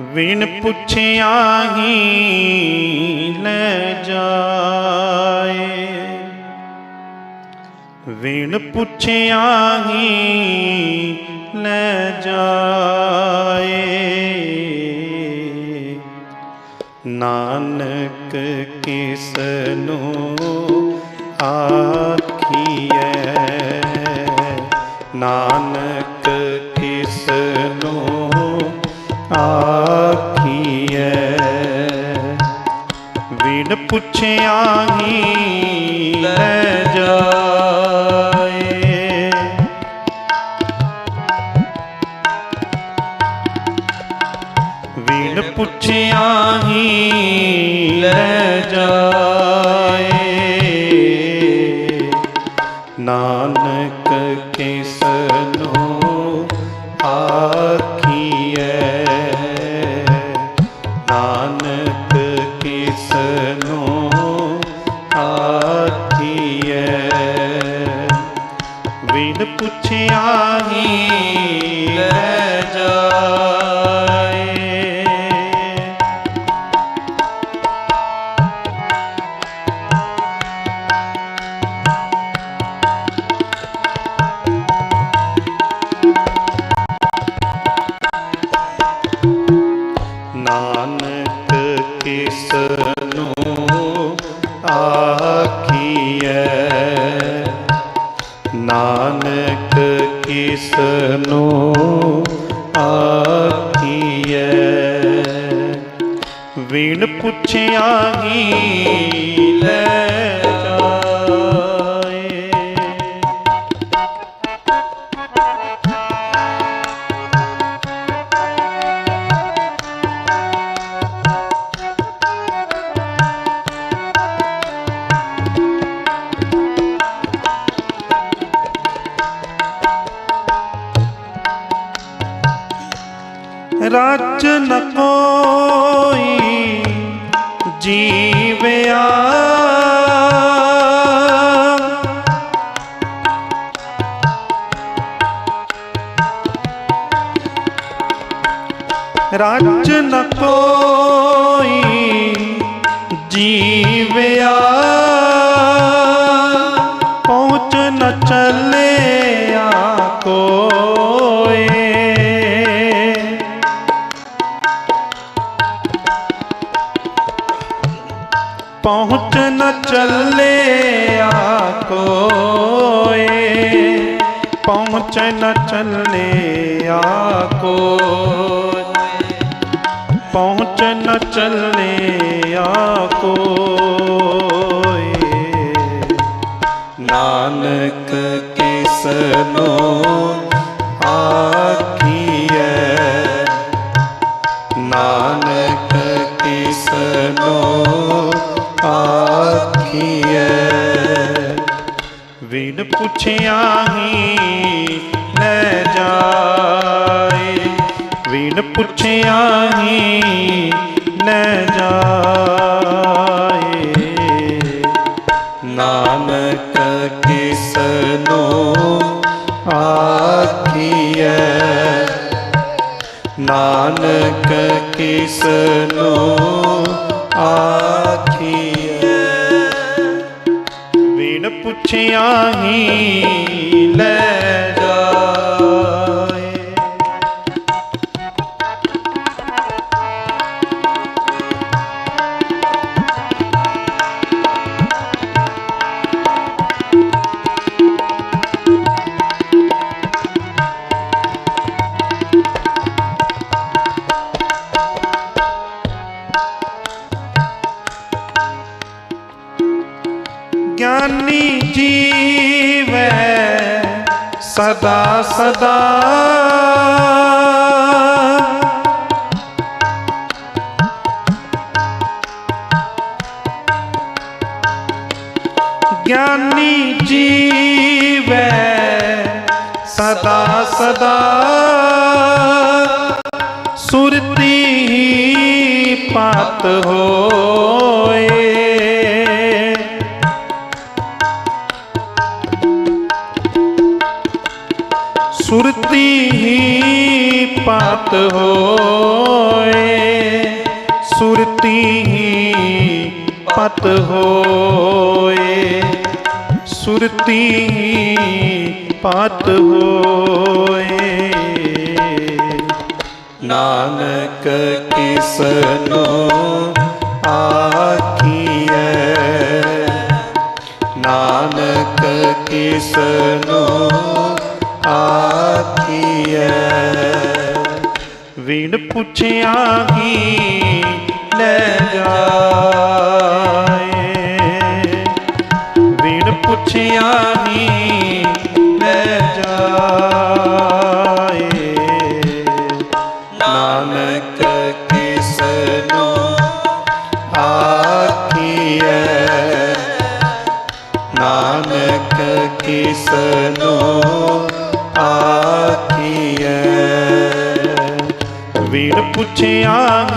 ਵਿਣ ਪੁੱਛਿਆ ਹੀ ਲੈ ਜਾਏ। ਵਿਣ ਪੁੱਛਿਆ ਹੀ ਲੈ ਜਾਏ। ਨਾਨਕ ਕਿਸ ਨੂੰ ਆਖੀਐ। ਨਾਨਕ ਵਿਣ ਪੁੱਛਿਆ ਹੀ ਲੈ ਜਾਏ। ਵਿਣ ਪੁੱਛਿਆ ਹੀ ਲੈ ਜਾਏ। ਨਾਨਕ ਨਾਨਕ ਕਿਸ ਨੂੰ ਆਖੀਐ। ਨਾਨਕ ਕਿਸ ਨੂੰ ਆਖੀਐ। ਵਿਣ ਪੁੱਛਿਆ ਹੀ ਜੀਵਿਆ। ਰਚ ਨ ਕੋਈ ਪਹੁੰਚ ਨ ਚੱਲਿਆ ਕੋਏ ਪਹੁੰਚ ਨ ਚੱਲਿਆ ਕੋਏ ਨਾਨਕ ਕਿਸ ਨੂੰ ਵਿਣ ਪੁੱਛਿਆ ਹੀ ਲੈ ਜਾਏ। ਵਿਣ ਪੁੱਛਿਆ ਹੀ ਲੈ ਜਾਏ। ਨਾਨਕ ਕਿਸ ਆਖੀਐ। ਨਾਨਕ ਕਿਸਨੋ ਆ ਪੁੱਛਿਆ ਹੀ ਲੈ ਸਦਾ। ਸਦਾ ਗਿਆਨੀ ਜੀਵੈ ਸਦਾ ਸਦਾ। ਸੁਰਤੀ ਪਾਤ ਹੋ। ਸੁਰਤੀ ਹੀ ਪਾਤ ਹੋਏ। ਸੁਰਤੀ ਪਤ ਹੋਏ। ਸੁਰਤੀ ਪਤ ਹੋਏ। ਨਾਨਕ ਕਿਸਨੋ ਆਖੀਐ। ਨਾਨਕ ਕਿਸਨੋ ਆਖੀਐ ਵੀਣ ਪੁੱਛਿਆ ਹੀ ਲੈ ਜਾਏ। ਵੀਣ ਪੁੱਛਿਆ ਹੀ ਪੁੱਛਿਆ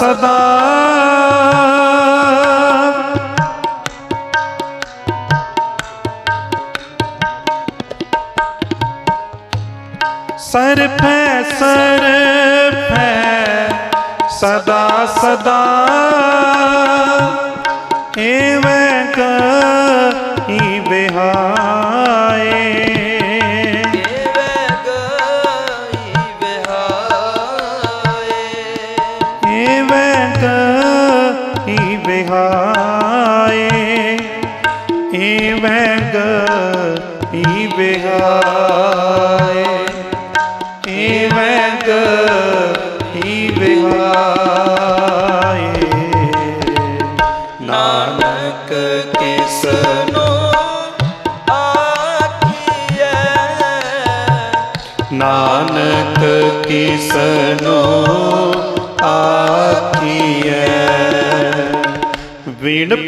ਸਦਾ। ਸਦਾ ਸਰ ਪੈ ਸਰ ਪੈ ਸਦਾ ਸਦਾ। ਏਵੇਂ ਕਹੀ ਬਿਹਾਏ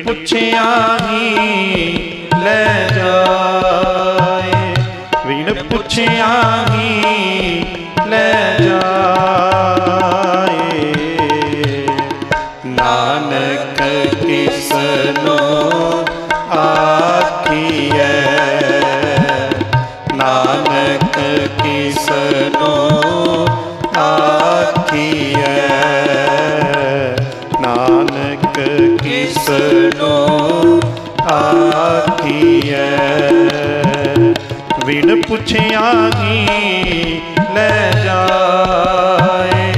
ਪੁੱਛਿਆ ਹੀ ਲੈ ਜਾਏ। ਵੀਣ ਪੁੱਛਿਆ ਵੀਣ ਪੁੱਛਿਆ ਹੀ ਲੈ ਜਾਏ?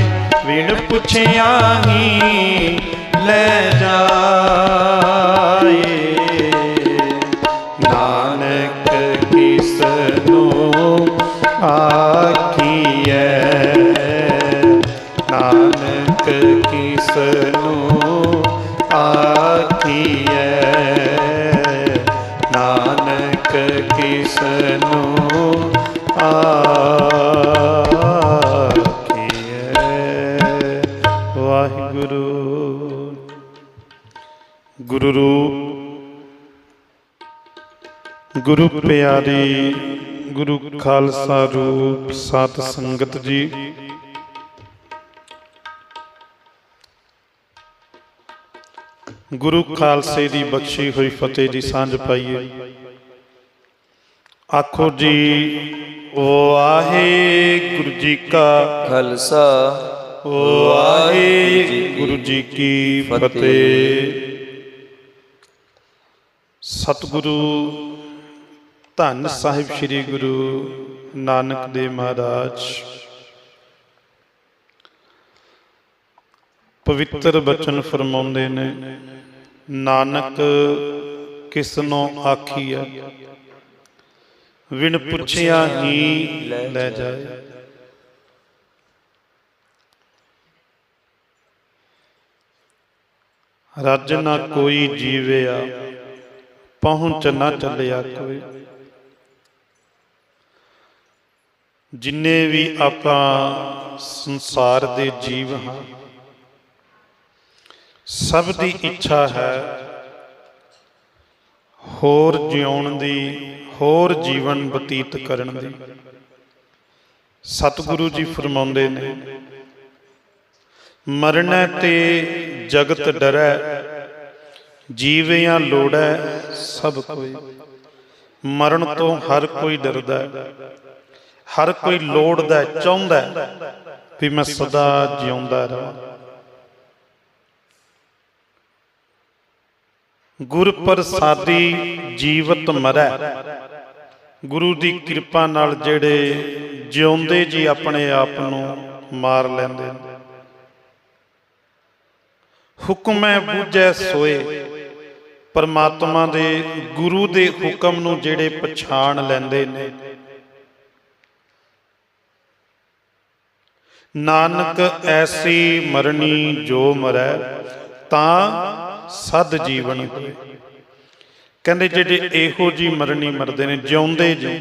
ਵੀਣ ਪੁੱਛਿਆ ਹੀ ਲੈ ਜਾਏ? ਨਾਨਕ ਕਿਸ ਨੂੰ ਆਖੀਐ? ਨਾਨਕ ਕਿਸ ਆਖੀਐ ਵਾਹਿਗੁਰੂ। ਗੁਰੂ ਰੂਪ, ਗੁਰੂ ਪਿਆਰੀ, ਗੁਰੂ ਖਾਲਸਾ ਰੂਪ ਸਤ ਸੰਗਤ ਜੀ। ਗੁਰੂ ਖਾਲਸੇ ਦੀ ਬਖਸ਼ੀ ਹੋਈ ਫਤਿਹ ਦੀ ਸਾਂਝ ਪਾਈਏ। ਆਖੋ ਜੀ ਵਾਹਿਗੁਰੂ ਜੀ ਕਾ ਖਾਲਸਾ। ਵਾਹਿਗੁਰੂ ਜੀ ਕੀ ਫਤਿਹ। ਸਤਿਗੁਰੂ ਧੰਨ ਸਾਹਿਬ ਸ੍ਰੀ ਗੁਰੂ ਨਾਨਕ ਦੇਵ ਮਹਾਰਾਜ। ਪਵਿੱਤਰ ਬਚਨ ਫਰਮਾਉਂਦੇ ਨੇ ਨਾਨਕ ਕਿਸਨੋਂ ਆਖੀਆ ਵਿਣ ਪੁੱਛਿਆ ਹੀ ਲੈ ਜਾਏ। ਰੱਜ ਨਾ ਕੋਈ ਜੀਵਿਆ, ਪਹੁੰਚ ਨਾ ਚੱਲਿਆ ਕੋਈ। ਜਿੰਨੇ ਵੀ ਆਪਾਂ ਸੰਸਾਰ ਦੇ ਜੀਵ ਹਾਂ, ਸਭ ਦੀ ਇੱਛਾ ਹੈ ਹੋਰ ਜਿਉਣ ਦੀ ਹੋਰ ਜੀਵਨ ਬਤੀਤ ਕਰਨ ਦੀ। ਸਤਿਗੁਰੂ ਜੀ ਫਰਮਾਉਂਦੇ ਨੇ ਮਰਨੈ ਤੇ ਜਗਤ ਡਰੈ ਜੀਵਿਆਂ ਲੋੜੈ ਸਭ ਕੋਈ। ਮਰਨ ਤੋਂ ਹਰ ਕੋਈ ਡਰਦਾ ਹਰ ਕੋਈ ਲੋੜਦਾ ਹੈ, ਚਾਹੁੰਦਾ ਵੀ ਮੈਂ ਸਦਾ ਜਿਉਂਦਾ ਰਹਾਂ ਗੁਰ ਪ੍ਰਸਾਦੀ ਜੀਵਤ ਮਰੈ। ਗੁਰੂ ਦੀ ਕਿਰਪਾ ਨਾਲ ਜਿਹੜੇ ਜਿਉਂਦੇ ਜੀ ਆਪਣੇ ਆਪ ਨੂੰ ਮਾਰ ਲੈਂਦੇ। ਨੇ ਹੁਕਮੈ ਬੂਝੈ ਸੋਏ। ਪਰਮਾਤਮਾ ਦੇ ਗੁਰੂ ਦੇ ਹੁਕਮ ਨੂੰ ਜਿਹੜੇ ਪਛਾਣ ਲੈਂਦੇ ਨੇ। ਨਾਨਕ ਐਸੀ ਮਰਨੀ ਜੋ ਮਰੈ, ਤਾਂ ਸਦ ਜੀਵਨ ਕਹਿੰਦੇ ਜਿਹੜੇ ਇਹੋ ਜੀ ਮਰਨੀ ਮਰਦੇ ਨੇ, ਜਿਉਂਦੇ ਜੀ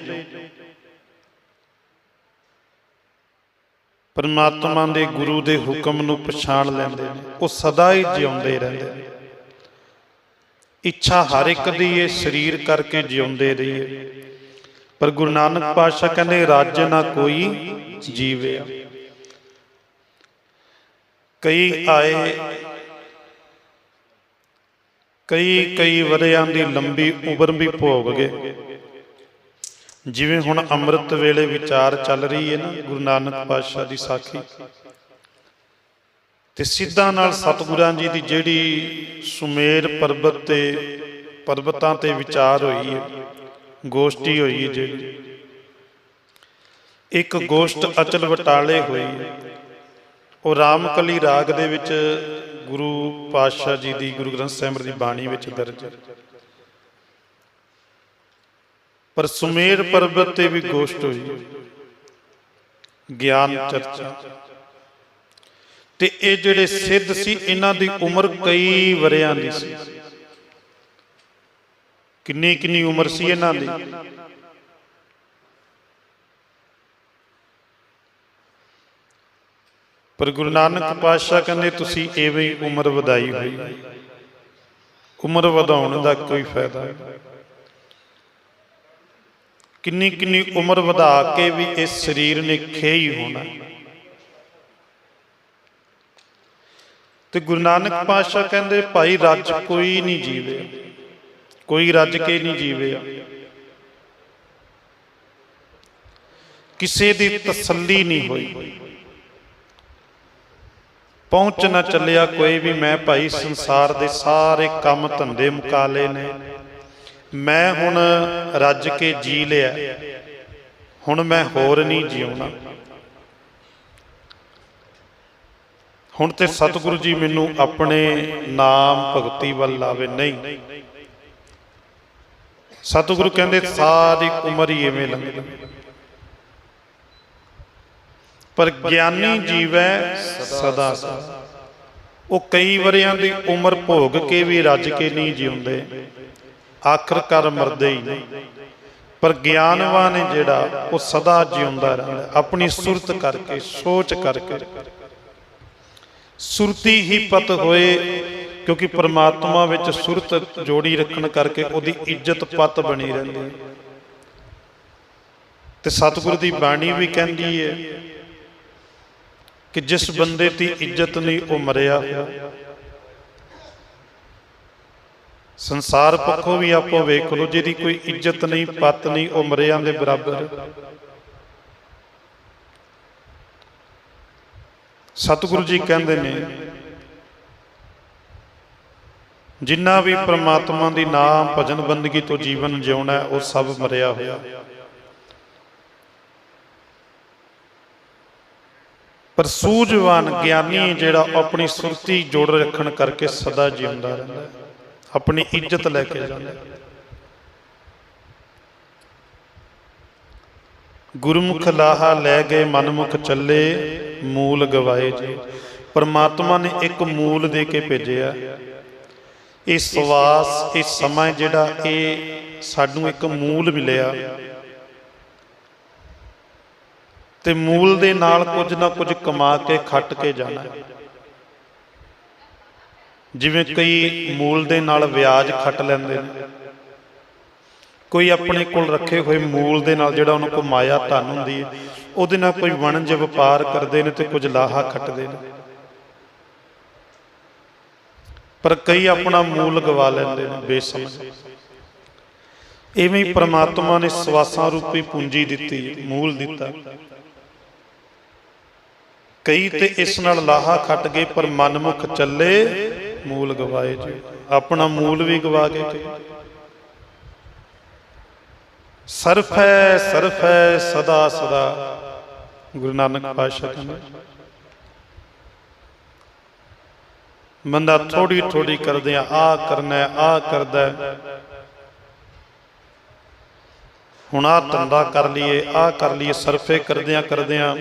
ਪਰਮਾਤਮਾ ਦੇ ਗੁਰੂ ਦੇ ਹੁਕਮ ਨੂੰ ਪਛਾਣ ਲੈਂਦੇ ਨੇ, ਉਹ ਸਦਾ ਹੀ ਜਿਉਂਦੇ ਰਹਿੰਦੇ ਨੇ। ਇੱਛਾ ਹਰ ਇੱਕ ਦੀ ਇਹ ਸਰੀਰ ਕਰਕੇ ਜਿਉਂਦੇ ਰਹੀਏ। ਪਰ ਗੁਰੂ ਨਾਨਕ ਪਾਤਸ਼ਾਹ ਕਹਿੰਦੇ, ਰਾਜ ਨਾ ਕੋਈ ਜੀਵੇ ਕਈ ਆਏ ਕਈ ਕਈ ਵਰਿਆਂ ਦੀ ਲੰਬੀ ਉਮਰ ਵੀ ਭੋਗ ਗਏ। ਜਿਵੇਂ ਹੁਣ ਅੰਮ੍ਰਿਤ ਵੇਲੇ ਵਿਚਾਰ ਚੱਲ ਰਹੀ ਹੈ ਨਾ, ਗੁਰੂ ਨਾਨਕ ਪਾਤਸ਼ਾਹ ਦੀ ਸਾਖੀ। ਤੇ ਸਿੱਧਾ ਨਾਲ ਸਤਿਗੁਰਾਂ ਜੀ ਦੀ ਜਿਹੜੀ ਸੁਮੇਰ ਪਰਬਤ ਤੇ ਪਰਬਤਾਂ ਤੇ ਵਿਚਾਰ ਹੋਈ ਹੈ, ਗੋਸ਼ਟੀ ਹੋਈ ਹੈ ਜਿਹੜੀ, ਇੱਕ ਗੋਸ਼ਟ ਅਚਲ ਵਟਾਲੇ ਹੋਈ ਉਹ ਰਾਮਕਲੀ ਰਾਗ ਦੇ ਵਿੱਚ ਗੁਰੂ ਪਾਤਸ਼ਾਹ ਜੀ ਦੀ, ਗੁਰੂ ਗ੍ਰੰਥ ਸਾਹਿਬ ਦੀ ਬਾਣੀ ਵਿੱਚ ਦਰਜ। ਪਰ ਸੁਮੇਰ ਪਰਬਤ ਤੇ ਵੀ ਗੋਸ਼ਟ ਹੋਈ। ਗਿਆਨ ਚਰਚਾ। ਤੇ ਇਹ ਜਿਹੜੇ ਸਿੱਧ ਸੀ, ਇਹਨਾਂ ਦੀ ਉਮਰ ਕਈ ਵਰਿਆਂ ਦੀ ਸੀ। ਕਿੰਨੀ ਕਿੰਨੀ ਉਮਰ ਸੀ ਇਹਨਾਂ ਦੀ? ਪਰ ਗੁਰੂ ਨਾਨਕ ਪਾਤਸ਼ਾਹ ਕਹਿੰਦੇ, ਤੁਸੀਂ ਐਵੇਂ ਹੀ ਉਮਰ ਵਧਾਈ ਹੋਈ। ਉਮਰ ਵਧਾਉਣ ਦਾ ਕੋਈ ਫਾਇਦਾ ਨਹੀਂ। ਕਿੰਨੀ ਕਿੰਨੀ ਉਮਰ ਵਧਾ ਕੇ ਵੀ ਇਸ ਸਰੀਰ ਨੇ ਖੇ ਹੋਣਾ। ਤੇ ਗੁਰੂ ਨਾਨਕ ਪਾਤਸ਼ਾਹ ਕਹਿੰਦੇ, ਭਾਈ ਰੱਜ ਕੋਈ ਨਹੀਂ ਜੀਵੇ। ਕੋਈ ਰੱਜ ਕੇ ਨਹੀਂ ਜੀਵੇ। ਕਿਸੇ ਦੀ ਤਸੱਲੀ ਨਹੀਂ ਹੋਈ। ਪਹੁੰਚ ਨਾ ਚੱਲਿਆ ਕੋਈ ਵੀ। ਮੈਂ ਭਾਈ ਸੰਸਾਰ ਦੇ ਸਾਰੇ ਕੰਮ ਧੰਦੇ ਮੁਕਾ ਨੇ। ਮੈਂ ਹੁਣ ਰੱਜ ਕੇ ਜੀ ਲਿਆ। ਹੁਣ ਮੈਂ ਹੋਰ ਨਹੀਂ ਜਿਉਣਾ। ਹੁਣ ਤੇ ਸਤਿਗੁਰੂ ਜੀ ਮੈਨੂੰ ਆਪਣੇ ਨਾਮ ਭਗਤੀ ਵੱਲ ਲਾਵੇ। ਨਹੀਂ। ਸਤਿਗੁਰੂ ਕਹਿੰਦੇ ਸਾਰੀ ਉਮਰ ਹੀ ਐਵੇਂ ਲੰਘ ਪਰ ਗਿਆਨੀ ਜੀਵੈ ਸਦਾ ਸਦਾ ਉਹ ਕਈ ਵਰਿਆਂ ਦੀ ਉਮਰ ਭੋਗ ਕੇ ਵੀ ਰੱਜ ਕੇ ਨਹੀਂ ਜਿਉਂਦੇ। ਆਖਰਕਾਰ ਮਰਦੇ ਹੀ ਪਰ ਗਿਆਨਵਾਨ ਜਿਹੜਾ, ਉਹ ਸਦਾ ਜਿਉਂਦਾ ਰਹਿੰਦਾ ਆਪਣੀ ਸੁਰਤ ਕਰਕੇ, ਸੋਚ ਕਰਕੇ। ਸੁਰਤੀ ਹੀ ਪਤ ਹੋਏ, ਕਿਉਂਕਿ ਪਰਮਾਤਮਾ ਵਿੱਚ ਸੁਰਤ ਜੋੜੀ ਰੱਖਣ ਕਰਕੇ ਉਹਦੀ ਇੱਜ਼ਤ ਪਤ ਬਣੀ ਰਹਿੰਦੀ ਤੇ ਸਤਿਗੁਰੂ ਦੀ ਬਾਣੀ ਵੀ ਕਹਿੰਦੀ ਹੈ ਕਿ ਜਿਸ ਬੰਦੇ ਦੀ ਇੱਜ਼ਤ ਨਹੀਂ ਉਹ ਮਰਿਆ। ਸੰਸਾਰ ਪੱਖੋਂ ਵੀ ਆਪੋ ਵੇਖ ਲਓ, ਜਿਹਦੀ ਕੋਈ ਇੱਜ਼ਤ ਨਹੀਂ, ਪਤ ਨਹੀਂ, ਉਹ ਮਰਿਆਂ ਦੇ ਬਰਾਬਰ। ਸਤਿਗੁਰੂ ਜੀ ਕਹਿੰਦੇ ਨੇ, ਜਿੰਨਾ ਵੀ ਪ੍ਰਮਾਤਮਾ ਦੀ ਨਾਮ ਭਜਨ ਬੰਦਗੀ ਤੋਂ ਜੀਵਨ ਜਿਉਣਾ ਉਹ ਸਭ ਮਰਿਆ ਹੋਇਆ। ਪਰ ਸੂਝਵਾਨ ਗਿਆਨੀ ਜਿਹੜਾ ਆਪਣੀ ਸੁਰਤੀ ਜੋੜ ਰੱਖਣ ਕਰਕੇ ਸਦਾ ਜਿਉਂਦਾ ਰਹਿੰਦਾ ਆਪਣੀ ਇੱਜ਼ਤ ਲੈ ਕੇ ਜਾਂਦਾ ਗੁਰਮੁਖ ਲਾਹਾ ਲੈ ਗਏ, ਮਨਮੁਖ ਚੱਲੇ, ਮੂਲ ਗਵਾਏ ਜੀ। ਪਰਮਾਤਮਾ ਨੇ ਇੱਕ ਮੂਲ ਦੇ ਕੇ ਭੇਜਿਆ। ਇਹ ਸਵਾਸ, ਇਹ ਸਮਾਂ ਜਿਹੜਾ ਇਹ ਸਾਨੂੰ ਇੱਕ ਮੂਲ ਮਿਲਿਆ। ਤੇ ਮੂਲ ਦੇ ਨਾਲ ਕੁਝ ਨਾ ਕੁਝ ਕਮਾ ਕੇ ਖੱਟ ਕੇ ਜਾਣਾ। ਜਿਵੇਂ ਕਈ ਮੂਲ ਦੇ ਨਾਲ ਵਿਆਜ ਖੱਟ ਲੈਂਦੇ ਨੇ। ਕੋਈ ਆਪਣੇ ਕੋਲ ਰੱਖੇ ਹੋਏ ਮੂਲ ਦੇ ਨਾਲ ਜਿਹੜਾ ਉਹਨੂੰ ਕਮਾਇਆ ਧਨ ਹੁੰਦੀ ਹੈ, ਉਹਦੇ ਨਾਲ ਕੋਈ ਵਣਜ ਵਪਾਰ ਕਰਦੇ ਨੇ ਤੇ ਕੁਝ ਲਾਹਾ ਖੱਟਦੇ ਨੇ। ਪਰ ਕਈ ਆਪਣਾ ਮੂਲ ਗਵਾ ਲੈਂਦੇ ਨੇ ਬੇਸਮਝ। ਇਵੇਂ ਹੀ ਪ੍ਰਮਾਤਮਾ ਨੇ ਸਵਾਸਾਂ ਰੂਪੀ ਪੂੰਜੀ ਦਿੱਤੀ, ਮੂਲ ਦਿੱਤਾ। ਕਈ ਤੇ ਇਸ ਨਾਲ ਲਾਹਾ ਖੱਟ ਗਏ ਪਰ ਮਨਮੁਖ ਚੱਲੇ ਮੂਲ ਗਵਾਏ ਜੀ। ਆਪਣਾ ਮੂਲ ਵੀ ਗਵਾ ਕੇ ਸਰਫ ਹੈ ਸਰਫ ਹੈ ਸਦਾ ਸਦਾ। ਗੁਰੂ ਨਾਨਕ ਪਾਤਸ਼ਾਹ ਕਹਿੰਦੇ ਬੰਦਾ ਥੋੜੀ ਥੋੜੀ ਕਰਦੇ ਆ ਆ ਕਰਨਾ ਆ ਕਰਦਾ। ਹੁਣ ਆ ਧੰਦਾ ਕਰ ਲਈਏ ਆ ਕਰ ਲਈਏ ਸਰਫੇ ਕਰਦਿਆਂ ਕਰਦਿਆਂ।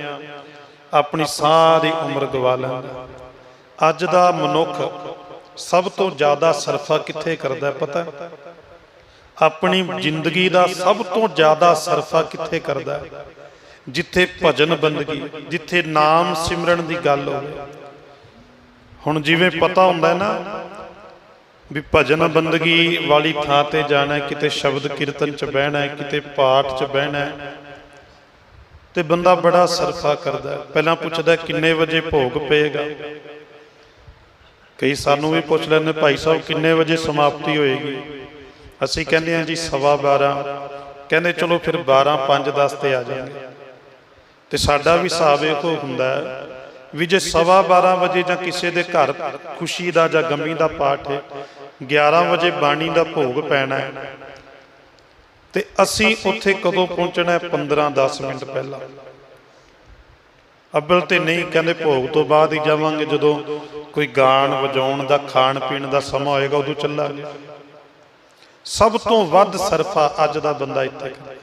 ਆਪਣੀ ਸਾਰੀ ਉਮਰ ਗਵਾ ਲੈਂਦਾ ਅੱਜ ਦਾ ਮਨੁੱਖ ਸਭ ਤੋਂ ਜ਼ਿਆਦਾ ਸਰਫਾ ਕਿੱਥੇ ਕਰਦਾ ਪਤਾ ਆਪਣੀ ਜ਼ਿੰਦਗੀ ਦਾ ਸਭ ਤੋਂ ਜ਼ਿਆਦਾ ਸਰਫਾ ਕਿੱਥੇ ਕਰਦਾ ਜਿੱਥੇ ਭਜਨ ਬੰਦਗੀ, ਜਿੱਥੇ ਨਾਮ ਸਿਮਰਨ ਦੀ ਗੱਲ ਹੋਵੇ। ਹੁਣ ਜਿਵੇਂ ਪਤਾ ਹੁੰਦਾ ਨਾ ਵੀ ਭਜਨ ਬੰਦਗੀ ਵਾਲੀ ਥਾਂ ਤੇ ਜਾਣਾ ਕਿਤੇ ਸ਼ਬਦ ਕੀਰਤਨ ਚ ਬਹਿਣਾ ਕਿਤੇ ਪਾਠ ਚ ਬਹਿਣਾ ਤੇ ਬੰਦਾ ਬੜਾ ਸਰਫਾ ਕਰਦਾ ਪਹਿਲਾਂ ਪੁੱਛਦਾ ਕਿੰਨੇ ਵਜੇ ਭੋਗ ਪਏਗਾ। ਕਈ ਸਾਨੂੰ ਵੀ ਪੁੱਛ ਲੈਂਦੇ, ਭਾਈ ਸਾਹਿਬ, ਕਿੰਨੇ ਵਜੇ ਸਮਾਪਤੀ ਹੋਏਗੀ? ਅਸੀਂ ਕਹਿੰਦੇ ਹਾਂ ਜੀ, ਸਵਾ 12 ਕਹਿੰਦੇ, ਚਲੋ ਫਿਰ 12 5 10 ਤੇ ਆ ਜਾਵਾਂਗੇ ਤੇ ਸਾਡਾ ਵੀ ਹਿਸਾਬ ਇਹੋ ਹੁੰਦਾ ਹੈ ਵੀ ਜੇ ਸਵਾ 12 ਵਜੇ ਜਾਂ ਕਿਸੇ ਦੇ ਘਰ ਖੁਸ਼ੀ ਦਾ ਜਾਂ ਗਮੀ ਦਾ ਪਾਠ ਹੈ 11 ਵਜੇ ਬਾਣੀ ਦਾ ਭੋਗ ਪੈਣਾ ਹੈ। ਤੇ ਅਸੀਂ ਉੱਥੇ ਕਦੋਂ ਪਹੁੰਚਣਾ ਹੈ? 15 10 ਮਿੰਟ ਪਹਿਲਾਂ। ਅੱਬਲ ਤੇ ਨਹੀਂ ਕਹਿੰਦੇ ਭੋਗ ਤੋਂ ਬਾਅਦ ਹੀ ਜਾਵਾਂਗੇ। ਜਦੋਂ ਕੋਈ ਗਾਣ ਵਜਾਉਣ ਦਾ ਖਾਣ ਪੀਣ ਦਾ ਸਮਾਂ ਹੋਏਗਾ ਉਦੋਂ ਚੱਲਾਂਗੇ। ਸਭ ਤੋਂ ਵੱਧ ਸਰਫਾ ਅੱਜ ਦਾ ਬੰਦਾ ਇੱਥੇ ਕਰਦਾ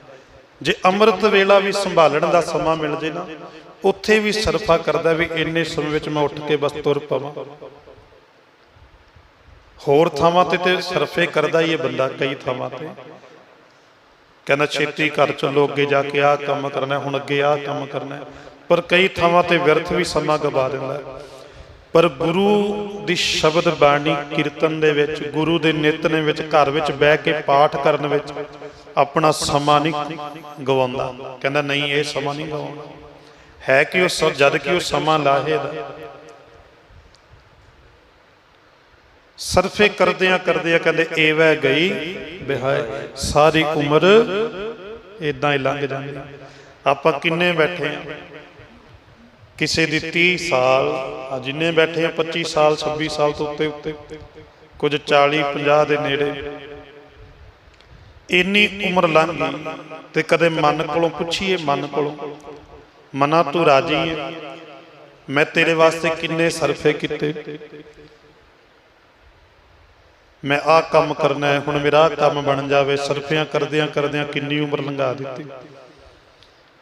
ਜੇ ਅੰਮ੍ਰਿਤ ਵੇਲਾ ਵੀ ਸੰਭਾਲਣ ਦਾ ਸਮਾਂ ਮਿਲ ਜੇ ਨਾ ਉੱਥੇ ਵੀ ਸਰਫਾ ਕਰਦਾ ਵੀ ਇੰਨੇ ਸਮੇਂ ਵਿੱਚ ਮੈਂ ਉੱਠ ਕੇ ਬਸ ਤੁਰ ਪਵਾਂ। ਹੋਰ ਥਾਵਾਂ ਤੇ ਤੇ ਸਰਫੇ ਕਰਦਾ ਹੀ ਇਹ ਬੰਦਾ ਕਈ ਥਾਵਾਂ ਤੇ। ਕਹਿੰਦਾ ਛੇਤੀ ਘਰ ਚਲੋ, ਅੱਗੇ ਜਾ ਕੇ ਆਹ ਕੰਮ ਕਰਨਾ ਹੁਣ ਅੱਗੇ ਆਹ ਕੰਮ ਕਰਨਾ ਪਰ ਕਈ ਥਾਵਾਂ ਤੇ ਵਿਅਰਥ ਵੀ ਸਮਾਂ ਗਵਾ ਦਿੰਦਾ ਪਰ ਗੁਰੂ ਦੀ ਸ਼ਬਦ ਬਾਣੀ ਕੀਰਤਨ ਦੇ ਵਿੱਚ, ਗੁਰੂ ਦੇ ਨਿਤਨੇ ਵਿੱਚ, ਘਰ ਵਿੱਚ ਬਹਿ ਕੇ ਪਾਠ ਕਰਨ ਵਿੱਚ ਆਪਣਾ ਸਮਾਂ ਨਹੀਂ ਗਵਾਉਂਦਾ। ਕਹਿੰਦਾ ਨਹੀਂ, ਇਹ ਸਮਾਂ ਨਹੀਂ ਗਵਾਉਣਾ। ਹੈ ਕਿ ਉਹ ਸ- ਜਦ ਕਿ ਉਹ ਸਮਾਂ ਲਾਹੇ ਦਾ। ਸਰਫੇ ਕਰਦਿਆਂ ਕਰਦਿਆਂ ਕਹਿੰਦੇ ਏਵੈ ਗਈ ਬਿਹਾਏ ਸਾਰੀ ਉਮਰ ਇਦਾਂ ਹੀ ਲੰਘ ਜਾਂਦੀ। ਆਪਾਂ ਕਿੰਨੇ ਬੈਠੇ ਆ? ਕਿਸੇ ਦੀ 30 ਸਾਲ ਆ ਜਿੰਨੇ ਬੈਠੇ ਆ 25 ਸਾਲ 26 ਸਾਲ ਤੋਂ ਉੱਤੇ ਉੱਤੇ, ਕੁਝ 40 50 ਦੇ ਨੇੜੇ। ਇੰਨੀ ਉਮਰ ਲੰਘ ਗਈ ਤੇ ਕਦੇ ਮਨ ਕੋਲੋਂ ਪੁੱਛੀਏ, ਮਨ ਕੋਲੋਂ, ਮਨਾ ਤੂੰ ਰਾਜੀ ਹੈ ਮੈਂ ਤੇਰੇ ਵਾਸਤੇ ਕਿੰਨੇ ਸਰਫੇ ਕੀਤੇ? ਮੈਂ ਆਹ ਕੰਮ ਕਰਨਾ ਹੈ, ਹੁਣ ਮੇਰਾ ਕੰਮ ਬਣ ਜਾਵੇ ਸਰਫਿਆਂ ਕਰਦਿਆਂ ਕਰਦਿਆਂ ਕਿੰਨੀ ਉਮਰ ਲੰਘਾ ਦਿੱਤੀ।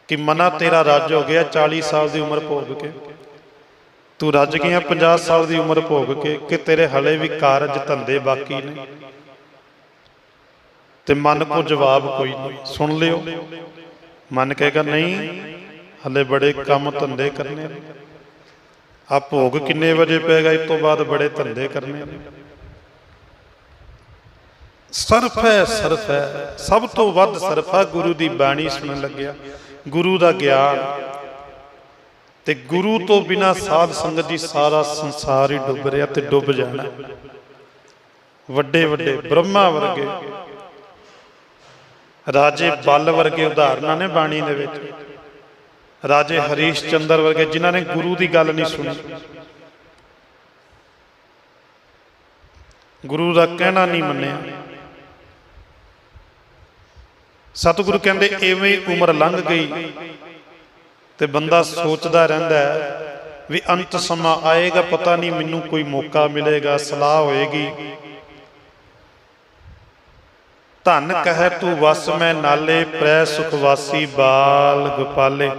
ਕਿ ਮਨਾ ਤੇਰਾ ਰੱਜ ਹੋ ਗਿਆ 40 ਸਾਲ ਦੀ ਉਮਰ ਭੋਗ ਕੇ। ਤੂੰ ਰੱਜ ਗਿਆ 50 ਸਾਲ ਦੀ ਉਮਰ ਭੋਗ ਕੇ, ਕਿ ਤੇਰੇ ਹਲੇ ਵੀ ਕਾਰਜ ਧੰਦੇ ਬਾਕੀ ਨੇ। ਤੇ ਮਨ ਕੋ ਜਵਾਬ ਕੋਈ ਨਹੀਂ। ਸੁਣ ਲਿਓ। ਮਨ ਕਹੇਗਾ, ਨਹੀਂ, ਹਲੇ ਬੜੇ ਕੰਮ ਧੰਦੇ ਕਰਨੇ ਨੇ। ਆ ਭੋਗ ਕਿੰਨੇ ਵਜੇ ਪਏਗਾ? ਇਸ ਤੋਂ ਬਾਅਦ ਬੜੇ ਧੰਦੇ ਕਰਨੇ ਨੇ। ਸਰਫ ਹੈ ਸਰਫ ਹੈ। ਸਭ ਤੋਂ ਵੱਧ ਸਰਫਾ ਗੁਰੂ ਦੀ ਬਾਣੀ ਸੁਣਨ ਲੱਗਿਆ। ਗੁਰੂ ਦਾ ਗਿਆਨ। ਤੇ ਗੁਰੂ ਤੋਂ ਬਿਨਾ ਸਾਧ ਸੰਗਤ ਦੀ ਸਾਰਾ ਸੰਸਾਰ ਹੀ ਡੁੱਬ ਰਿਹਾ ਤੇ ਡੁੱਬ ਜਾਣਾ। ਵੱਡੇ ਵੱਡੇ ਬ੍ਰਹਮਾ ਵਰਗੇ, ਰਾਜੇ ਬਲ ਵਰਗੇ ਉਦਾਹਰਨਾਂ ਨੇ ਬਾਣੀ ਦੇ ਵਿੱਚ। ਰਾਜੇ ਹਰੀਸ਼ ਚੰਦਰ ਵਰਗੇ ਜਿਨ੍ਹਾਂ ਨੇ ਗੁਰੂ ਦੀ ਗੱਲ ਨਹੀਂ ਸੁਣੀ। ਗੁਰੂ ਦਾ ਕਹਿਣਾ ਨਹੀਂ ਮੰਨਿਆ। ਸਤਿਗੁਰੂ ਕਹਿੰਦੇ, ਐਵੇਂ ਉਮਰ ਲੰਘ ਗਈ ਤੇ ਬੰਦਾ ਸੋਚਦਾ ਰਹਿੰਦਾ ਹੈ ਵੀ ਅੰਤ ਸਮਾਂ ਆਏਗਾ, ਪਤਾ ਨਹੀਂ ਮੈਨੂੰ ਕੋਈ ਮੌਕਾ ਮਿਲੇਗਾ, ਸਲਾਹ ਹੋਏਗੀ। ਧਨ ਕਹਿ ਤੂੰ ਵਸ ਮੈਂ ਨਾਲੇ, ਪ੍ਰੈ ਸੁਖਵਾਸੀ ਬਾਲ ਗੋਪਾਲੇ।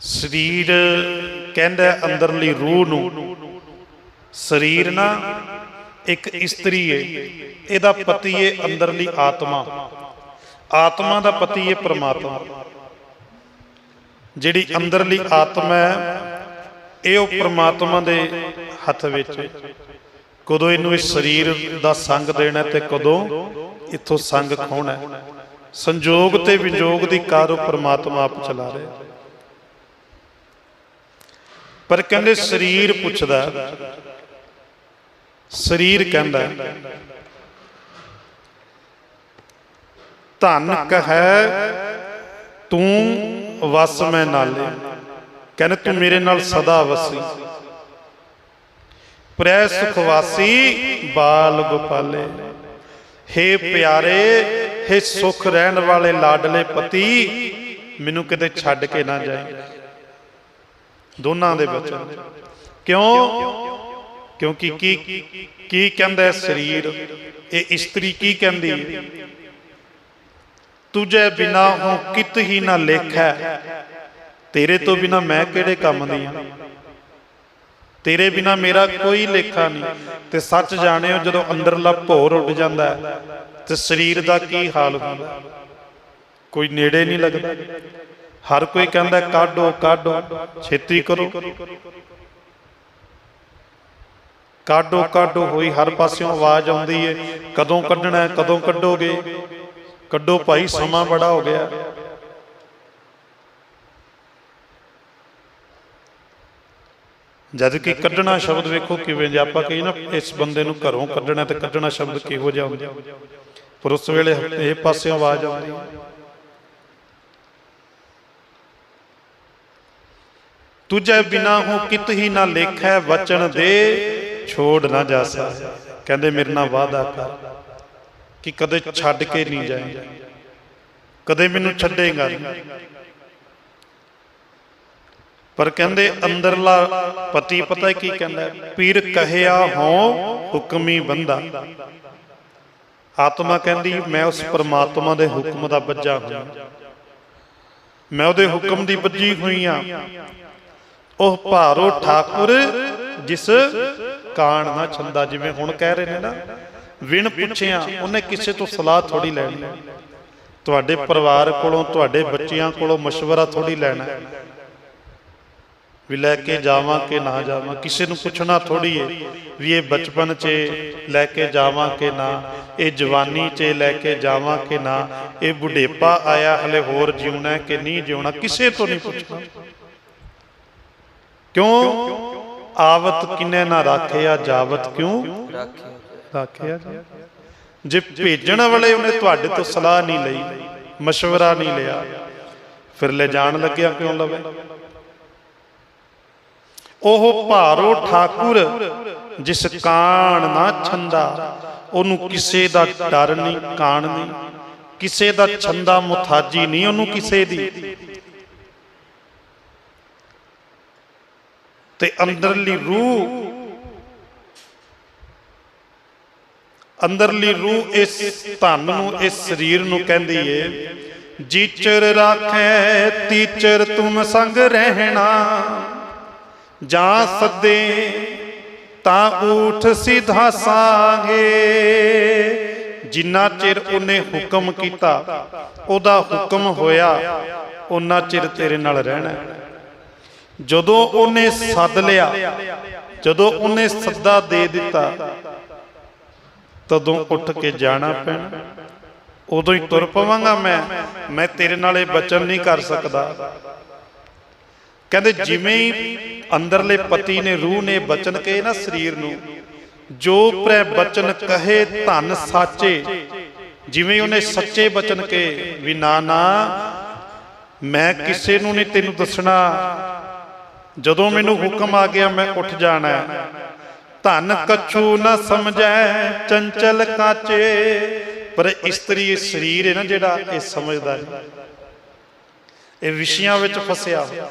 ਸਰੀਰ ਕਹਿੰਦਾ ਅੰਦਰਲੀ ਰੂਹ ਨੂੰ, ਸਰੀਰ ਨਾ ਇੱਕ ਇਸਤਰੀ ਏ। ਇਹਦਾ ਪਤੀ ਏ ਅੰਦਰਲੀ ਆਤਮਾ। ਆਤਮਾ ਦਾ ਪਤੀ ਹੈ ਪ੍ਰਮਾਤਮਾ। ਜਿਹੜੀ ਅੰਦਰਲੀ ਆਤਮਾ ਹੈ, ਇਹ ਉਹ ਪ੍ਰਮਾਤਮਾ ਦੇ ਹੱਥ ਵਿੱਚ ਕਦੋਂ ਇਹਨੂੰ ਇਸ ਸਰੀਰ ਦਾ ਸੰਗ ਦੇਣਾ ਤੇ ਕਦੋਂ ਇੱਥੋਂ ਸੰਗ ਖੋਣਾ ਹੈ। ਸੰਜੋਗ ਤੇ ਵਿਜੋਗ ਦੀ ਕਾਰ ਉਹ ਪ੍ਰਮਾਤਮਾ ਆਪ ਚਲਾ ਰਿਹਾ ਪਰ ਕਹਿੰਦੇ ਸਰੀਰ ਪੁੱਛਦਾ ਸਰੀਰ ਕਹਿੰਦਾ ਹੈ, ਧਨ ਕਹੈ, ਤੂੰ ਵਸ ਮੈਂ ਨਾਲੇ। ਕਹਿੰਦੇ, ਤੂੰ ਮੇਰੇ ਨਾਲ ਸਦਾ ਵਸੀ। ਪ੍ਰੈ ਸੁਖਵਾਸੀ ਬਾਲ ਗੋਪਾਲੇ, ਹੇ ਪਿਆਰੇ, ਹੇ ਸੁਖ ਰਹਿਣ ਵਾਲੇ ਲਾਡਲੇ ਪਤੀ, ਮੈਨੂੰ ਕਿਤੇ ਛੱਡ ਕੇ ਨਾ ਜਾਏ ਦੋਨਾਂ ਦੇ ਬਚਨ। ਕਿਉਂ? ਕਿਉਂਕਿ ਕੀ ਕੀ ਕਹਿੰਦਾ ਸਰੀਰ? ਇਹ ਇਸਤਰੀ ਕੀ ਕਹਿੰਦੀ ਹੈ? ਤੁਝੇ ਬਿਨਾ ਹੋ ਕਿਤ ਹੀ ਨਾ ਲੇਖੈ। ਤੇਰੇ ਤੋਂ ਬਿਨਾ ਮੈਂ ਕਿਹੜੇ ਕੰਮ ਦੀ ਹਾਂ ਤੇਰੇ ਬਿਨਾ ਮੇਰਾ ਕੋਈ ਲੇਖਾ ਨਹੀਂ। ਤੇ ਸੱਚ ਜਾਣਿਓ, ਜਦੋਂ ਅੰਦਰਲਾ ਭੋਰ ਉੱਡ ਜਾਂਦਾ ਤੇ ਸਰੀਰ ਦਾ ਕੀ ਹਾਲ ਹੁੰਦਾ ਕੋਈ ਨੇੜੇ ਨਹੀਂ ਲੱਗਦਾ। ਹਰ ਕੋਈ ਕਹਿੰਦਾ, ਕਾਢੋ ਕਾਢੋ, ਛੇਤੀ ਕਰੋ। ਕਾਢੋ ਕਾਢੋ, ਹੋਈ ਹਰ ਪਾਸਿਓਂ ਆਵਾਜ਼ ਆਉਂਦੀ ਹੈ ਕਦੋਂ ਕੱਢਣਾ, ਕਦੋਂ ਕੱਢੋਗੇ? ਕੱਢੋ ਭਾਈ ਸਮਾਂ ਬੜਾ ਹੋ ਗਿਆ। ਜਦ ਕਿ ਕੱਢਣਾ ਸ਼ਬਦ ਵੇਖੋ ਕਿਵੇਂ ਜੇ ਆਪਾਂ ਕਹੀ ਨਾ ਇਸ ਬੰਦੇ ਨੂੰ ਘਰੋਂ ਕੱਢਣਾ ਤੇ ਕੱਢਣਾ ਸ਼ਬਦ ਕਿਹੋ ਜਿਹਾ ਹੁੰਦਾ? ਪਰ ਉਸ ਵੇਲੇ ਇਹ ਪਾਸਿਓਂ ਆਵਾਜ਼ ਆਉਂਦੀ। ਤੁਝੇ ਬਿਨਾ ਹੋ ਕਿਤ ਹੀ ਨਾ ਲੇਖੈ ਵਚਨ ਦੇ ਛੋੜ ਨਾ ਜਾਸਾ। ਕਹਿੰਦੇ ਮੇਰੇ ਨਾਲ ਵਾਅਦਾ ਕਰ। ਕਿ ਕਦੇ ਛੱਡ ਕੇ ਨਹੀਂ ਜਾਏਗਾ ਕਦੇ ਮੈਨੂੰ ਛੱਡੇਗਾ ਪਰ ਕਹਿੰਦੇ ਅੰਦਰਲਾ ਪਤੀ ਪਤਾ ਕੀ ਕਹਿੰਦਾ? ਪੀਰ ਕਹਿਆ ਹੋ, ਹੁਕਮੀ ਬੰਦਾ। ਆਤਮਾ ਕਹਿੰਦੀ, ਮੈਂ ਉਸ ਪਰਮਾਤਮਾ ਦੇ ਹੁਕਮ ਦਾ ਬੱਜਾ ਹਾਂ ਮੈਂ ਉਹਦੇ ਹੁਕਮ ਦੀ ਬੱਜੀ ਹੋਈ ਆ। ਉਹ ਭਾਰੋ ਠਾਕੁਰ, ਜਿਸ ਕਾਣ ਨਾ ਛੰਦਾ, ਜਿਵੇਂ ਹੁਣ ਕਹਿ ਰਹੇ ਨੇ ਨਾ। ਵਿਣ ਪੁੱਛਿਆ ਉਹਨੇ ਕਿਸੇ ਤੋਂ ਸਲਾਹ ਥੋੜੀ ਲੈਣੀ ਤੁਹਾਡੇ ਪਰਿਵਾਰ ਕੋਲੋਂ ਤੁਹਾਡੇ ਬੱਚਿਆਂ ਕੋਲੋਂ مشورہ ਥੋੜੀ ਲੈਣਾ ਹੈ। ਵੀ ਲੈ ਕੇ ਜਾਵਾਂ ਕਿ ਨਾ ਜਾਵਾਂ ਕਿਸੇ ਨੂੰ ਪੁੱਛਣਾ ਥੋੜੀ ਏ ਵੀ ਇਹ ਬਚਪਨ 'ਚ ਲੈ ਕੇ ਜਾਵਾਂ ਕਿ ਨਾ ਇਹ ਜਵਾਨੀ 'ਚ ਲੈ ਕੇ ਜਾਵਾਂ ਕਿ ਨਾ ਇਹ ਬੁਢੇਪਾ ਆਇਆ ਹਲੇ ਹੋਰ ਜਿਉਣਾ ਹੈ ਕਿ ਨਹੀਂ ਜਿਉਣਾ ਕਿਸੇ ਤੋਂ ਨਹੀਂ ਪੁੱਛਣਾ ਕਿਉਂ ਆਵਤ ਕਿਨੇ ਨਾ ਰਾਖਿਆ ਜਾਵਤ ਕਿਉਂ ਰਾਖਿਓ ਰਾਖਿਆ ਜਾ ਜੇ ਭੇਜਣ ਵਾਲੇ ਉਹਨੇ ਤੁਹਾਡੇ ਤੋਂ ਸਲਾਹ ਨਹੀਂ ਲਈ مشورہ ਨਹੀਂ ਲਿਆ ਫਿਰ ਲੈ ਜਾਣ ਲੱਗਿਆ ਕਿਉਂ ਲਵੇ ਉਹ ਭਾਰੋ ਠਾਕੁਰ ਜਿਸ ਕਾਣ ਨਾ ਛੰਦਾ ਉਹਨੂੰ ਕਿਸੇ ਦਾ ਡਰ ਨਹੀਂ ਕਾਣ ਨਹੀਂ ਕਿਸੇ ਦਾ ਛੰਦਾ ਮੁਥਾਜੀ ਨਹੀਂ ਉਹਨੂੰ ਕਿਸੇ ਦੀ ਤੇ ਅੰਦਰਲੀ ਰੂਹ ਅੰਦਰਲੀ ਰੂਹ ਇਸ ਧਨ ਨੂੰ, ਇਸ ਸਰੀਰ ਨੂੰ ਕਹਿੰਦੀ ਏ, ਜੀਚਰ ਰਾਖੈ, ਤੀਚਰ ਤੁਮ ਸੰਗ ਰਹਿਣਾ। ਜਾਂ ਸੱਦੇ, ਤਾਂ ਊਠ ਸਿਧਾ ਸਾਂਗੇ। ਜਿੰਨਾ ਚਿਰ ਉਹਨੇ ਹੁਕਮ ਕੀਤਾ, ਉਹਦਾ ਹੁਕਮ ਹੋਇਆ ਉਹਨਾਂ ਚਿਰ ਤੇਰੇ ਨਾਲ ਰਹਿਣਾ। ਜਦੋਂ ਉਹਨੇ ਸੱਦ ਲਿਆ, ਜਦੋਂ ਉਹਨੇ ਸੱਦਾ ਦੇ ਦਿੱਤਾ ਤਦੋਂ ਉੱਠ ਕੇ ਜਾਣਾ ਪੈਣਾ। ਉਦੋਂ ਹੀ ਤੁਰ ਪਵਾਂਗਾ ਮੈਂ। ਮੈਂ ਤੇਰੇ ਨਾਲ ਇਹ ਬਚਨ ਨਹੀਂ ਕਰ ਸਕਦਾ। ਕਹਿੰਦੇ ਜਿਵੇਂ ਹੀ ਅੰਦਰਲੇ ਪਤੀ ਨੇ, ਰੂਹ ਨੇ ਬਚਨ ਕਹੇ ਨਾ ਸਰੀਰ ਨੂੰ, ਜੋ ਪ੍ਰੈ ਬਚਨ ਕਹੇ ਧਨ ਸਾਚੇ। ਜਿਵੇਂ ਉਹਨੇ ਸੱਚੇ ਬਚਨ ਕਹੇ ਵੀ ਨਾ ਨਾ, ਮੈਂ ਕਿਸੇ ਨੂੰ ਨਹੀਂ ਤੈਨੂੰ ਦੱਸਣਾ। ਜਦੋਂ ਮੈਨੂੰ ਹੁਕਮ ਆ ਗਿਆ, ਮੈਂ ਉੱਠ ਜਾਣਾ। ਧਨ ਕਛੂ ਨਾ ਸਮਝੈ, ਚੰਚਲ ਕਾਚੇ। ਪਰ ਇਸਤਰੀ ਸਰੀਰ ਹੈ ਨਾ ਜਿਹੜਾ, ਇਹ ਸਮਝਦਾ ਹੈ। ਇਹ ਵਿਸ਼ਿਆਂ ਵਿੱਚ ਫਸਿਆ ਹੋਇਆ।